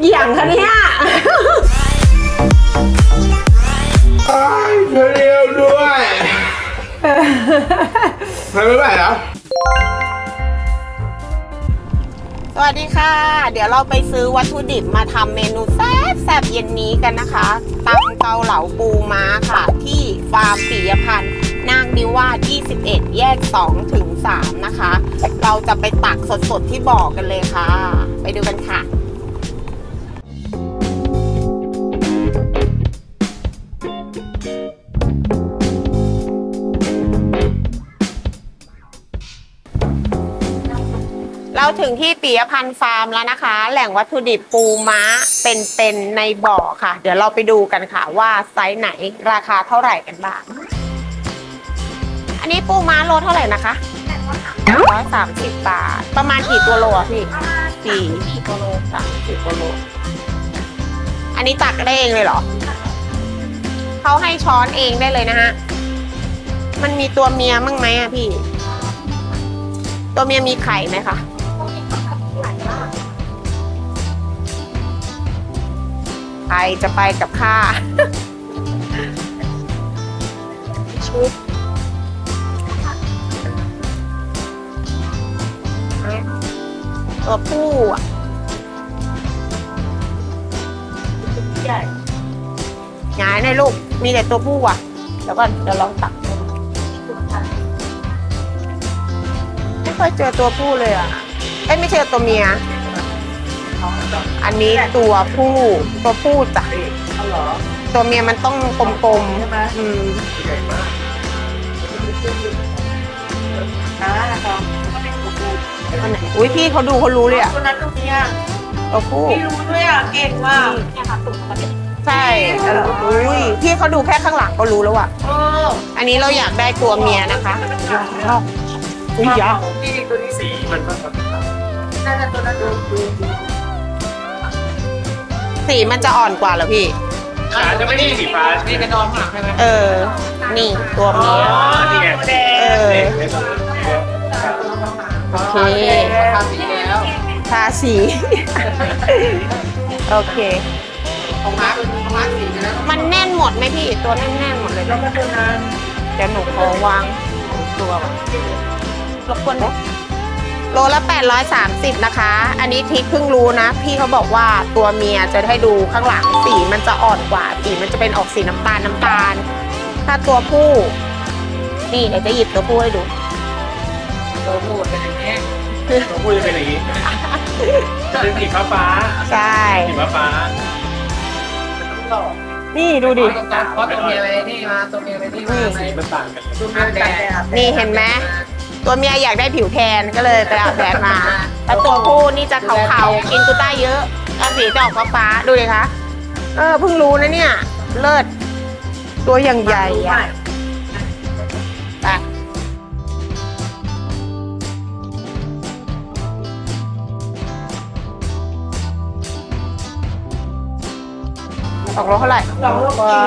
เหยี่ยงคะเนี่ยไอ้เธอเร็วด้วยทำไม่ไหวแล้วสวัสดีค่ะ เดี๋ยวเราไปซื้อวัตถุดิบมาทำเมนูแซ่บแซ่บเย็นนี้กันนะคะตำเกาเหลาปูม้าค่ะ ที่ฟาร์มปิยพันธ์นางนิวาส21 แยก 2 ถึง 3 นะคะ เราจะไปตักสดๆที่บ่อกันเลยค่ะ ไปดูกันค่ะ เราถึงที่ปียพันธ์ฟาร์มแล้วนะคะ แหล่งวัตถุดิบปูม้าเป็นๆในบ่อค่ะ เดี๋ยวเราไปดูกันค่ะว่าไซส์ไหนราคาเท่าไหร่กันบ้าง อันนี้ปูม้าโลเท่าไหร่นะคะร้อยสามสิบบาท ประมาณกี่ตัวโลอะพี่สี่ตัวโลสามสิบตัวโล อันนี้ตักได้เองเลยเหรอ เขาให้ช้อนเองได้เลยนะฮะ มันมีตัวเมียมั้งไหมอะพี่ ตัวเมียมีไข่ไหมคะ รจะไปกับข้าชุดตัวผู้อะใหญ่หงายหน่อยลูก มีแต่ตัวผู้อะ เดี๋ยวก่อนเดี๋ยวลองตักดูไม่ค่อยเจอตัวผู้เลยอะ เอ้ยไม่ใช่ตัวเมีย อันนี้ตัวผู้ตัวผู้จ้ะตัวเมียมันต้องกลมๆอืมอันไหนอุ้ยพี่เขาดูเขารู้เลยอะตัวนั้นตัวเนี้ยตัวผู้พี่รู้ด้วยอะเก่งมากใช่อุ้ยพี่เขาดูแค่ข้างหลังก็รู้แล้วอะโอ้อันนี้เราอยากได้ตัวเมียนะคะอุ้ยยาวนี่ตัวนี้สีมันก็น่าจะตัวนั้นดูดู สีมันจะอ่อนกว่าเหรอพี่ ขาจะไม่ได้สีฟ้านี่กระดอนหลังใช่ไหมเออ นี่ตัวเมียนี่ไงแดเองอโอเคทำสีแล้วทาสี โอเคของม้าเป็นของม้าสีแล้วมันแน่นหมดไหมพี่ ตัวแน่นๆหมดเลยแล้วก็ตัวนั้นเดี๋ยวหนูขอวางตัวก่อนรบกวนนะ โลละ 830 นะคะ อันนี้ทิกเพิ่งรู้นะ พี่เขาบอกว่าตัวเมียจะให้ดูข้างหลังสีมันจะอ่อนกว่าสีมันจะเป็นออกสีน้ำตาลน้ำตาล ถ้าตัวผู้ นี่เดี๋ยวจะหยิบตัวผู้ให้ดู ตัวพูดเป็นอย่างนี้ตัวพูดจะเป็นอย่างนี้เป็นสีฟ้าฟ้าใช่สีฟ้าฟ้าหล่อนี่ดูดิเพราะตัวเมียอะไรนี่มาตัวเมียอะไรนี่มาสีมันต่างกันตัวเมียแดดนี่เห็นไหม ตัวเมียอยากได้ผิวแทนก็เลยไปอาบแดดมาแล้วตัวผู้นี่จะขาวๆกินกูต้าเยอะแล้วสีจะออกฟ้าๆดูเลยคะเออเพิ่งรู้นะเนี่ย เลิศตัวอย่างใหญ่อะไปสองโลเท่าไหร่สองโลกว่า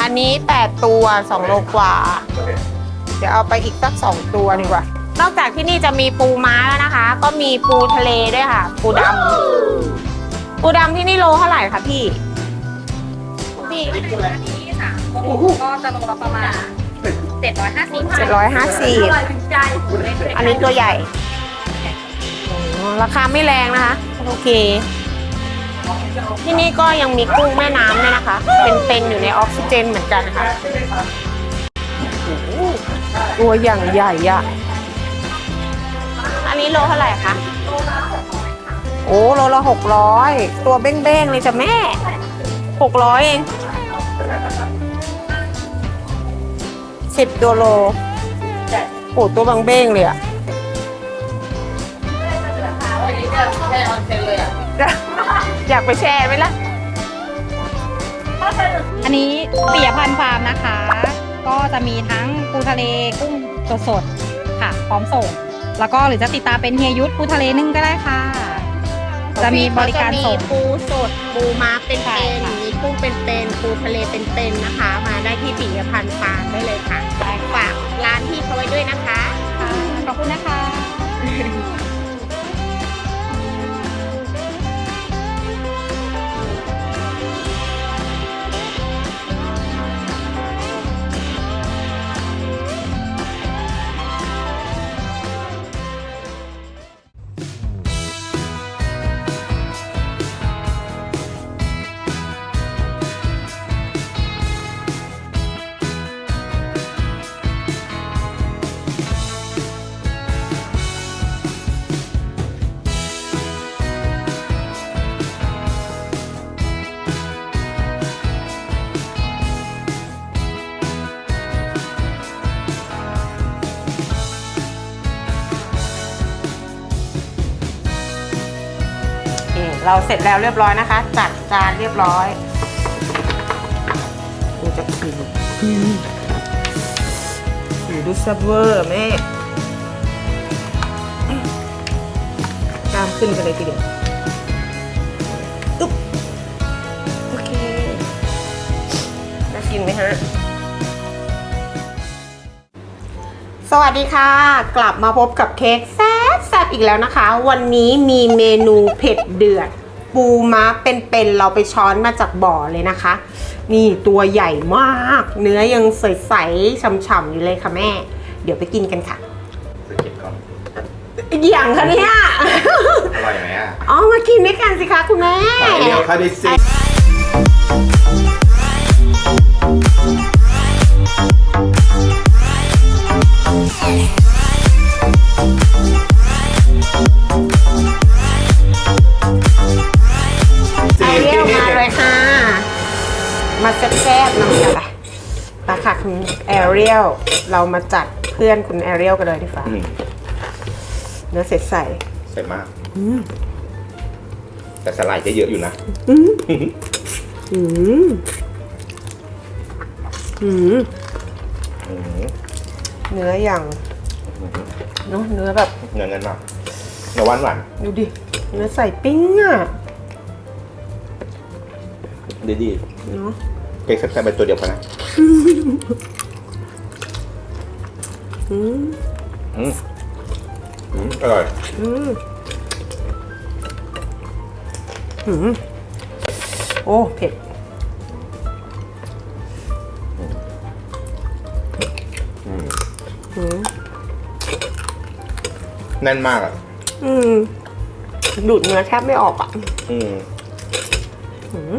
อันนี้แปดตัวสองโลกว่า เดี๋ยวเอาไปอีกสักสองตัวดีกว่า นอกจากที่นี่จะมีปูม้าแล้วนะคะ ก็มีปูทะเลด้วยค่ะ ปูดำปูดำที่นี่โลเท่าไหร่คะพี่พี่อันนี้สามโลก็จะโลละประมาณเจ็ดร้อยห้าสิบเจ็ดร้อยห้าสิบถึงใจอันนี้ตัวใหญ่อ๋อราคาไม่แรงนะคะ โอเค ที่นี่ก็ยังมีกุ้งแม่น้ำด้วยนะคะ เป็นๆอยู่ในออกซิเจนเหมือนกันนะคะโอ้โห ตัวอย่างใหญ่อะอันนี้โลเท่าไหร่คะ โอ้โลละหกร้อยตัวเบ้งๆเลยจ้ะแม่หกร้อยเองสิบตัวโลโอ้ตัวบางเบ้งเลยอะอันนี้เนี่ยแค่ออนเซนเลยอะอยากไปแชร์ไหมล่ะ อันนี้เปียพันธ์ฟาร์มนะคะ ก็จะมีทั้งปูทะเลกุ้งสดๆค่ะ พร้อมส่ง แล้วก็หรือจะติดตามเป็นเฮียยุทธปูทะเลนึ่งก็ได้ค่ะ จะมีบริการส่งจะมีปูสดปูม้าเป็นใช่ค่ะๆมีกุ้งเป็นๆปูทะเลเป็นๆนะคะ มาได้ที่ปิยพันธ์ฟาร์มได้เลยค่ะฝากร้านที่เขาไว้ด้วยนะคะค่ะขอบคุณนะคะ เราเสร็จแล้วเรียบร้อยนะคะ จัดจานเรียบร้อยดูจะผิวผิวดูซับเวอร์แม่กล้ามขึ้นกันเลยทีเดียวอุ๊บโอเคน่ากินไหมฮะ วัสดีค่ะ กลับมาพบกับเค้กแซ่บแซ่บอีกแล้วนะคะ วันนี้มีเมนูเผ็ดเดือด ปูม้าเป็นๆเราไปช้อนมาจากบ่อเลยนะคะ นี่ตัวใหญ่มาก เนื้อยังใสๆฉ่ำๆอยู่เลยค่ะแม่ เดี๋ยวไปกินกันค่ะไปเก็บก่อนอย่างคะเนี่ยอร่อยไหมอะอ๋อมากินด้วยกันสิคะคุณแม่ไปเร็วค่ะดิสิ เรียลเรามาจัดเพื่อนคุณแอเรียลกันเลยดีกว่าอืมเนื้อใสใส่มากแต่สไลด์จะเยอะอยู่นะๆอืมอืมอืมเนื้ออย่างเนอะเนื้อแบบ เงินเงินมากเนื้อหวานหวานดูดิ เนื้อใส่ปิ้งอะดีดีเนาะๆเค้กแซ่บๆเป็นตัวเดียวกันนะ อืมอืมอืมอร่อยอืมอืมโอ้เผ็ดอืมอืมแน่นมากอะ อืมดูดเนื้อแทบไม่ออกอะ อืมอืม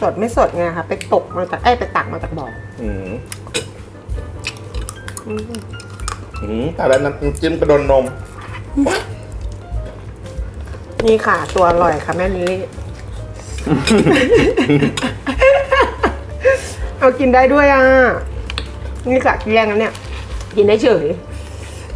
สดไม่สดไงคะไปตกมาจากเอ้ยไปตักมาจากบ่อ อืม อืมแต่แล้วน้ำจิ้มกระโดนนม นี่ค่ะ ตัวอร่อยค่ะแม่นี้ เอากินได้ด้วยอะ นี่ค่ะแย่งกันเนี่ย กินได้เฉย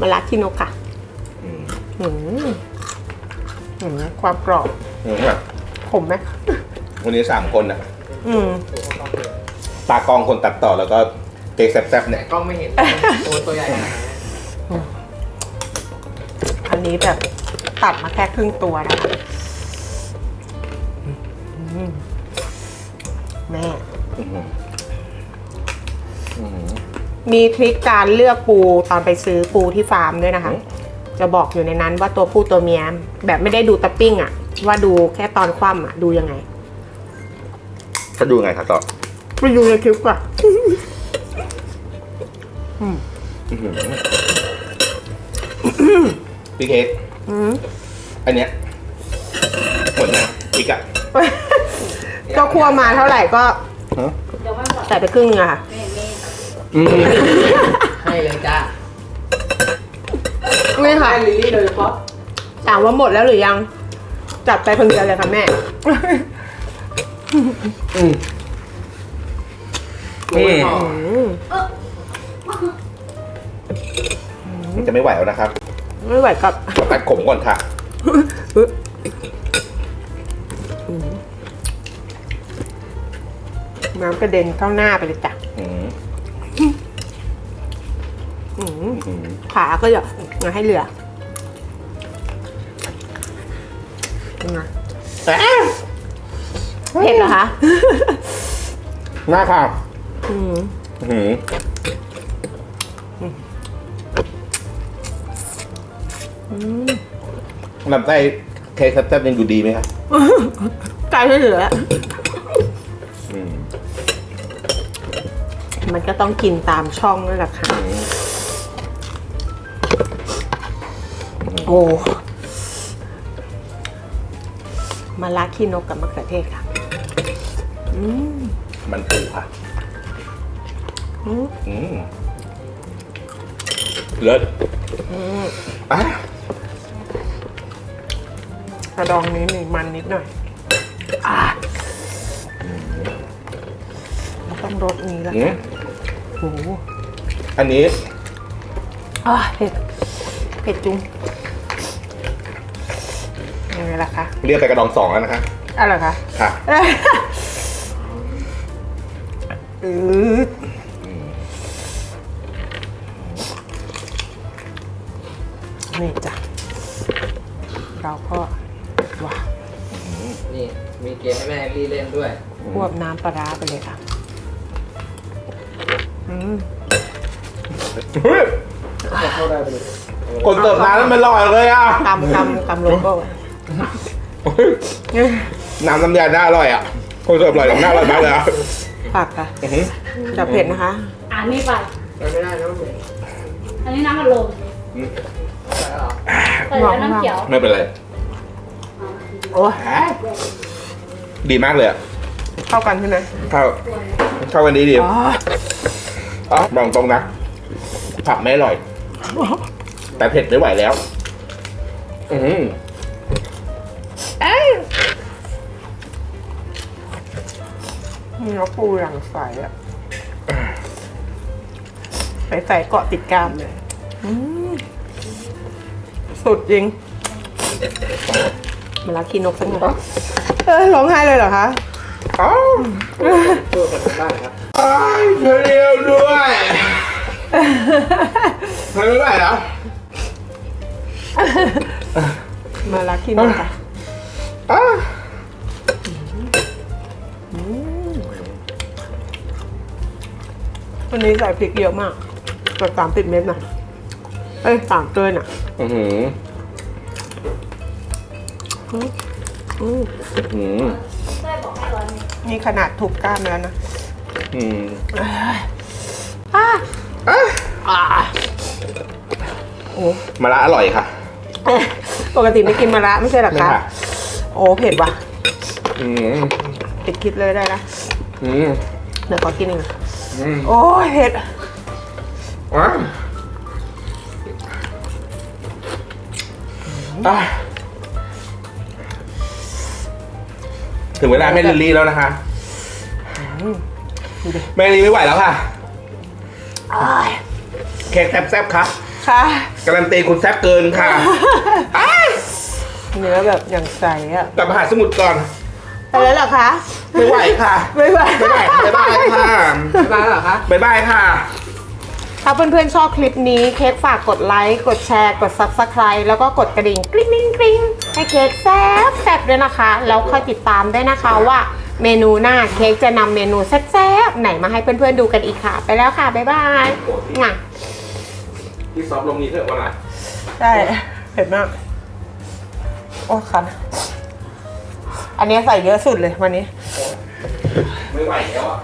มาลักที่นกค่ะอืมอืมความกรอบอืมอะขมไหมวันนี้สามคนอะ อืม ตากล้องคนตัดต่อแล้วก็ เค้กแซ่บๆเนี่ย กล้องไม่เห็นตัวตัวใหญ่ขนาดนั้นอันนี้แบบตัดมาแค่ครึ่งตัวนะคะอืมแม่อืมอืมมีทริคการเลือกปูตอนไปซื้อปูที่ฟาร์มด้วยนะคะ อืม จะบอกอยู่ในนั้นว่าตัวผู้ตัวเมียแบบไม่ได้ดูตะปิ้งอะว่าดูแค่ตอนคว่ำอะดูยังไง ถ้าดูไงครับต่อไปดูในคลิปก่อน อื้อหือพี่เค้กอืมอันเนี้ยหมดนะอีกอะก็คั่วมาเท่าไหร่ก็ฮะใส่ไปครึ่งอะค่ะ อืมให้เลยจ้านี่ค่ะ ให้ลิลลี่โดยเฉพาะถามว่าหมดแล้วหรือยัง จัดไปคนเดียวเลยค่ะแม่ อืมตัวไม่พออื มมันจะไม่ไหวแล้วนะครับ ไม่ไหวกับขอตัดขมก่อนค่ะ น้ำกระเด็นเข้าหน้าไปเลยจ้ะอืมอืมอืมขาก็อย่าอย่าให้เหลือเป็นไงเผ็ดเหรอคะ หน้าค่ะอืม อืม ลำไส้เค้กแซ่บๆยังอยู่ดีไหมครับไกลให้เหลืออืมมันก็ต้องกินตามช่องนั่นแหละค่ะอืมโอ้มาลาขี้นกกับมะเขือเทศค่ะ อืมมันปูค่ะอืมอืมเลิศอืมอะ กระดองนี้มีมันนิดหน่อยอ่าต้องรสนี้แล้วอืกัมนโอ้โหอันนี้อ่าเผ็ดเผ็ดจุงยังไงล่ะคะเรียกแต่กระดองสองแล้วนะคะอะไรคะ ค่ะ อืด น้ำปลาร้าไปเลยค่ะอืมเฮ้ยเข้าได้ไปเลยคนเสิร์ฟน้ำนั้นมันลอยเลยอะกำกำกำโลโก้น้ำน้ำยาน่าอร่อยอะคนเสิร์ฟอร่อยน่าอร่อยมากเลยอะผักค่ะอื้อหือจะเผ็ดนะคะอ่านไม่ไปไปไม่ได้นะมันเหม็นอันนี้น้ำมันลมใช่หรอใส่แล้วน้ำเขียวไม่เป็นไรโอ้ยดีมากเลยอะ เข้ากันใช่ไหมเข้าเข้ากันดีดีอ๋ออ๋อบอกตรงนะผักไม่อร่อย แต่เผ็ดไม่ไหวแล้ว อือเนื้อปูอย่างใสอะใสๆเกาะติดกล้ามเลยอืมสุดจริงมาลักขี้นกสักหน่อยเออร้องไห้เลยเหรอคะ อ้าวตัวคนทางบ้านครับอ้ายเธอเดียวด้วยเธอไม่ไหวแล้วมาลักขี้นกค่ะอ้าววันนี้ใส่พริกเยอะมากเกือบสามสิบเม็ดนะเอ้ยสามเกินอะ อือหืออืมอื้อหือ นี่ขนาดถูกกล้ามแล้วนะอืมอ่าอะอ่าโอ้มาละอร่อยค่ะเอ๊ะปกติไม่กินมะระไม่ใช่เหรอนี่คะค่ะโอ้เผ็ดว่ะอืมปิดคลิปเลยได้นะอืมเดี๋ยวขอกินหนึ่งอืมโอ้ยเผ็ดว้าวอะ ถึงเวลาแม่ลิลลี่แล้วนะคะดูดิแม่ลิลลี่ไม่ไหวแล้วค่ะอ้ายเค้กแซ่บๆค่ะค่ะการันตีคุณแซ่บเกินค่ะอ้ายเนื้อแบบอย่างใสอะกลับมาหาสมุดก่อนไปแล้วเหรอคะ ไม่ไหวค่ะ ไม่ไหวบ๊ายบายบ๊ายบายค่ะบ้านเหรอคะบ๊ายบายค่ะ ถ้าเพื่อนๆชอบคลิปนี้เค้กฝากกดไลค์ กดแชร์ กด Subscribe แล้วก็กดกระดิ่งกริ๊งกริ๊งกริ๊งให้เค้กแซ่บแซ่บด้วยนะคะ แล้วค่อยติดตามด้วยนะคะว่าเมนูหน้าเค้กจะนำเมนูแซ่บๆไหนมาให้เพื่อนๆดูกันอีกค่ะ ไปแล้วค่ะ บ๊ายบายงะที่ซอฟลงนี้เถอะวันไหนได้เผ็ดมาก โอ้คันอันนี้ใส่เยอะสุดเลยวันนี้ ไม่ไหวแล้วอะ